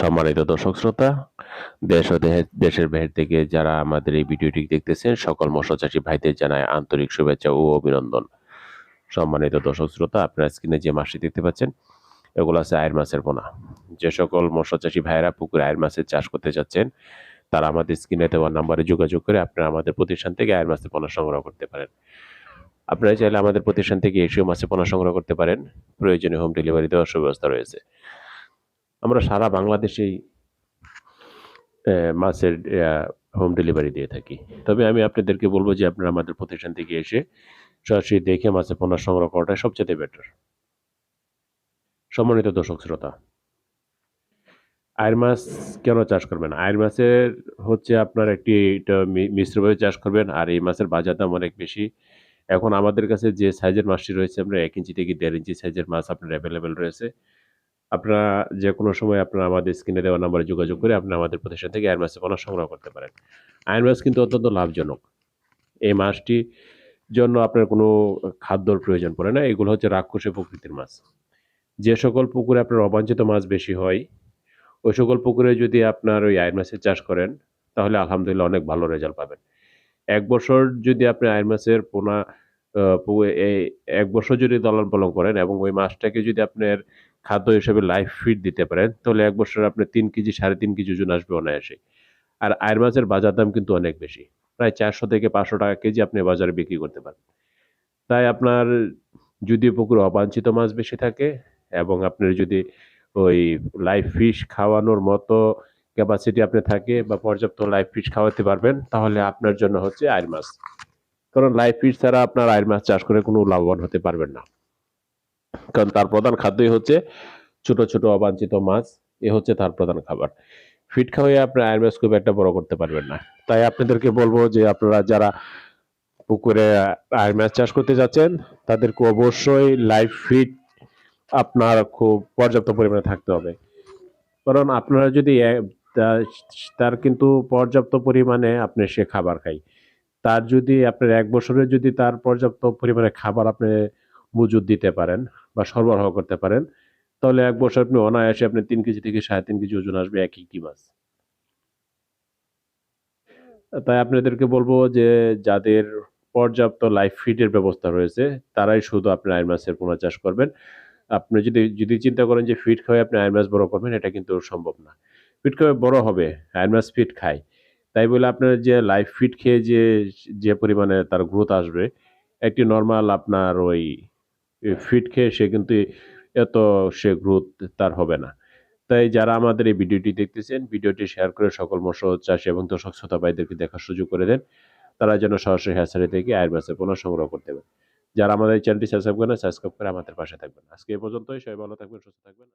সম্মানিত দর্শক শ্রোতা, দেশ ও দেশের বাইরে থেকে যারা আমাদের এই ভিডিওটি দেখতেছেন, সকল মৎস্যচাষী ভাইদের জানায় আন্তরিক শুভেচ্ছা ও অভিনন্দন। সম্মানিত দর্শক শ্রোতা, আপনারা স্ক্রিনে যে মাছটি দেখতে পাচ্ছেন, এগুলো আছে আয়ের মাছের পোনা। যে সকল মৎস্যচাষী ভাইয়েরা পুকুরে আয়ের মাছের চাষ করতে যাচ্ছেন, তারা আমাদের স্ক্রিনে দেওয়া নাম্বারে যোগাযোগ করে আপনারা আমাদের প্রতিষ্ঠান থেকে আয়ের মাছের পোনা সংগ্রহ করতে পারেন। আপনারা চাইলে আমাদের প্রতিষ্ঠান থেকে এসেও মাছের পোনা সংগ্রহ করতে পারেন। প্রয়োজনীয় হোম ডেলিভারি দেওয়ার সুব্যবস্থা রয়েছে। আমরা সারা বাংলাদেশেই মাছের হোম ডেলিভারি দিয়ে থাকি। তবে আমি আপনাদেরকে বলব যে আপনারা আমাদের প্রতিষ্ঠান থেকে এসে সরাসরি দেখে মাছের পণ্য সংগ্রহ করাটাই সবচেয়ে বেটার সম্মানিত দর্শক শ্রোতা আয়ের মাছ কেন চাষ করবেন? আয়ের মাছের হচ্ছে আপনার একটি মিশ্রভাবে চাষ করবেন, আর এই মাছের বাজার দাম অনেক বেশি। এখন আমাদের কাছে যে সাইজের মাছটি রয়েছে, আমরা এক ইঞ্চি থেকে দেড় ইঞ্চি সাইজের মাছ আপনার অ্যাভেলেবেল রয়েছে। আপনারা যে কোনো সময় আপনারা আমাদের স্ক্রিনে দেওয়া নাম্বারে যোগাযোগ করে আপনারা আমাদের প্রতিষ্ঠান থেকে আয়ের মাছের পণ্য সংগ্রহ করতে পারেন। আয়ের মাছ কিন্তু অত্যন্ত লাভজনক। এই মাছটি জন্য আপনার কোনো খাদ্যর প্রয়োজন পড়ে না। এগুলো হচ্ছে রাক্ষসী প্রকৃতির মাছ। যে সকল পুকুরে আপনার অবাঞ্ছিত মাছ বেশি হয়, ওই সকল পুকুরে যদি আপনার ওই আয়ের মাছের চাষ করেন, তাহলে আলহামদুলিল্লাহ অনেক ভালো রেজাল্ট পাবেন। এক বছর যদি আপনি আয়ের মাছের পোনা এই এক বছর যদি দলন পালন করেন এবং ওই মাছটাকে যদি আপনার খাদ্য হিসেবে লাইফ ফিড দিতে পারেন, তাহলে এক বছর আপনি তিন কেজি, সাড়ে তিন কেজি ওজন আসবে অনায়াসে আর আয়ের মাছের বাজার দাম কিন্তু অনেক বেশি। প্রায় চারশো থেকে পাঁচশো টাকা কেজি আপনি বাজারে বিক্রি করতে পারেন তাই আপনার যদি পুকুরে অবাঞ্ছিত মাছ বেশি থাকে এবং আপনার যদি ওই লাইভ ফিশ খাওয়ানোর মতো ক্যাপাসিটি আপনি থাকে বা পর্যাপ্ত লাইভ ফিশ খাওয়াতে পারবেন, তাহলে আপনার জন্য হচ্ছে আয়ের মাছ। কারণ লাইভ ফিশ ছাড়া আপনার আয়ের মাছ চাষ করে কোনো লাভবান হতে পারবেন না। কারণ তার প্রধান খাদ্যই হচ্ছে ছোট ছোট অবাঞ্ছিত মাছ। এ হচ্ছে তার প্রধান খাবার। ফিট খাওয়াই আপনি আয়ের মাছ খুব একটা বড় করতে পারবেন না। তাই আপনাদেরকে বলব যে আপনারা যারা পুকুরে আয়ের মাছ চাষ করতে যাচ্ছেন, তাদেরকে অবশ্যই লাইফ ফিট আপনার খুব পর্যাপ্ত পরিমাণে থাকতে হবে। কারণ আপনারা যদি তার কিন্তু পর্যাপ্ত পরিমাণে আপনি সে খাবার খাই। তার যদি আপনার এক বছরে যদি তার পর্যাপ্ত পরিমাণে খাবার আপনি মজুদ দিতে পারেন বা সরবরাহ করতে পারেন, তাহলে এক বছর আপনি অনায়াসে আপনি তিন কেজি থেকে সাড়ে তিন কেজি ওজন আসবে এক একটি মাছ। তাই আপনাদেরকে বলব যে যাদের পর্যাপ্ত লাইফ ফিডের ব্যবস্থা রয়েছে, তারাই শুধু আপনি আয়ের মাছের পোনা চাষ করবেন। আপনি যদি যদি চিন্তা করেন যে ফিট খাওয়াই আপনি আয়ের মাছ বড় করবেন, এটা কিন্তু সম্ভব না। ফিট খাওয়াই বড় হবে আয়ের মাছ ফিট খায়। তাই বলে আপনার যে লাইফ ফিট খেয়ে যে যে পরিমাণে তার গ্রোথ আসবে, একটি নর্মাল আপনার ওই ফিট খেয়ে সে কিন্তু এত সে গ্রোথ তার হবে না। তাই যারা আমাদের এই ভিডিওটি দেখতেছেন, ভিডিওটি শেয়ার করে সকল মৎস্য চাষি এবং দর্শক শ্রোতা ভাইদেরকে দেখার সুযোগ করে দেন। তারা যেন সরাসরি হ্যাচারি থেকে আয়ের মাছের পুনঃ সংগ্রহ করতে পারে। যারা আমাদের চ্যানেলটি সাবস্ক্রাইব করেন সাবস্ক্রাইব করে আমাদের পাশে থাকবেন। আজকে এ পর্যন্তই। সবাই ভালো থাকবেন, সুস্থ থাকবেন।